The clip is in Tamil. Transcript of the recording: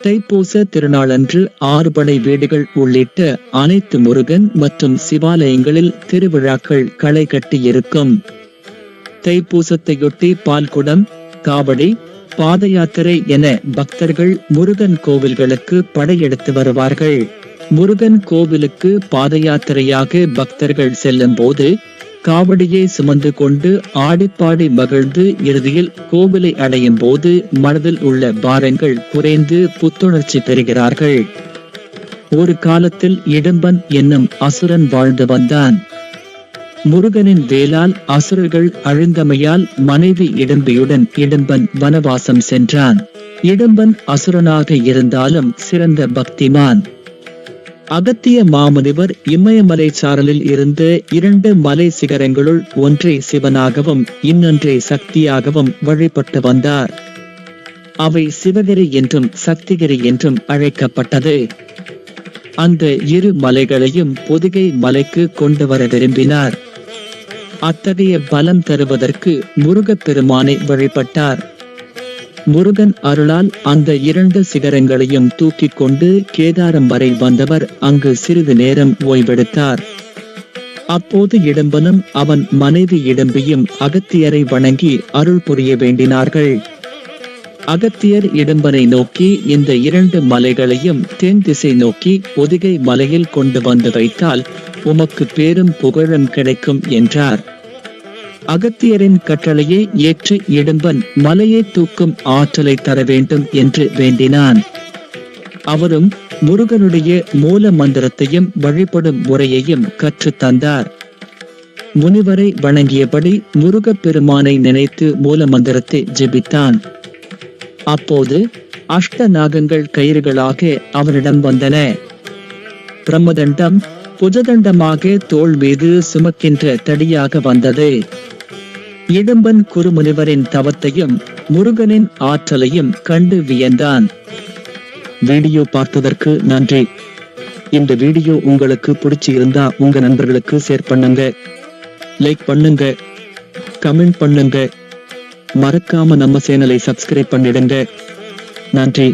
தைப்பூச திருநாளன்று ஆறுபடை வீடுகள் உள்ளிட்ட அனைத்து முருகன் மற்றும் சிவாலயங்களில் திருவிழாக்கள் களை கட்டியிருக்கும் தைப்பூசத்தையொட்டி பால்குடம் காவடி பாத யாத்திரை என பக்தர்கள் முருகன் கோவில்களுக்கு படையெடுத்து வருவார்கள். முருகன் கோவிலுக்கு பாத யாத்திரையாக பக்தர்கள் செல்லும் போது காவடியை சுமந்து கொண்டு ஆடிப்பாடி மகிழ்ந்து இறுதியில் கோவிலை அடையும் போது மனதில் உள்ள பாரங்கள் குறைந்து புத்துணர்ச்சி பெறுகிறார்கள். ஒரு காலத்தில் இடம்பன் என்னும் அசுரன் வாழ்ந்து வந்தான். முருகனின் வேலால் அசுரர்கள் அழிந்தமையால் மனைவி இடம்பியுடன் இடம்பன் வனவாசம் சென்றான். இடம்பன் அசுரனாக இருந்தாலும் சிறந்த பக்திமான். அகத்திய மாமுனிவர் இமயமலை சாரலில் இருந்து இரண்டு மலை சிகரங்களுள் ஒன்றை சிவனாகவும் இன்னொன்றை சக்தியாகவும் வழிபட்டு வந்தார். அவை சிவகிரி என்றும் சக்திகிரி என்றும் அழைக்கப்பட்டது. அந்த இரு மலைகளையும் பொதிகை மலைக்கு கொண்டு வர விரும்பினார். அத்தகைய பலம் தருவதற்கு முருகப்பெருமானை வழிபட்டார். முருகன் அருளால் அந்த இரண்டு சிகரங்களையும் தூக்கிக் கொண்டு கேதாரம் வரை வந்தவர் அங்கு சிறிது நேரம் ஓய்வெடுத்தார். அப்போது இடம்பனும் அவன் மனைவி இடம்பியும் அகத்தியரை வணங்கி அருள் புரிய வேண்டினார்கள். அகத்தியர் இடம்பனை நோக்கி இந்த இரண்டு மலைகளையும் தென் திசை நோக்கி ஒதிகை மலையில் கொண்டு வந்து வைத்தால் உமக்கு பேரும் புகழும் கிடைக்கும் என்றார். அகத்தியரின் கட்டளையை ஏற்று இடும்பன் மலையை தூக்கும் ஆற்றலை தர வேண்டும் என்று வேண்டினான். அவரும் முருகனுடைய மூல மந்திரத்தையும் வழிபடும் முறையையும் கற்றுத் தந்தார். முனிவரை வணங்கியபடி முருகப் பெருமானை நினைத்து மூல மந்திரத்தை ஜெபித்தான். அப்போது அஷ்ட நாகங்கள் கயிறுகளாக அவரிடம் வந்தன. பிரம்மதண்டம் புஜதண்டமாக தோள் மீது சுமக்கின்ற தடியாக வந்தது. இடும்பன் குருமுனிவரின் தவத்தையும் முருகனின் ஆற்றலையும் கண்டு வியந்தான். வீடியோ பார்த்ததற்கு நன்றி. இந்த வீடியோ உங்களுக்கு பிடிச்சி இருந்தா உங்க நண்பர்களுக்கு ஷேர் பண்ணுங்க. லைக் பண்ணுங்க. கமெண்ட் பண்ணுங்க. மறக்காம நம்ம சேனலை சப்ஸ்கிரைப் பண்ணிடுங்க. நன்றி.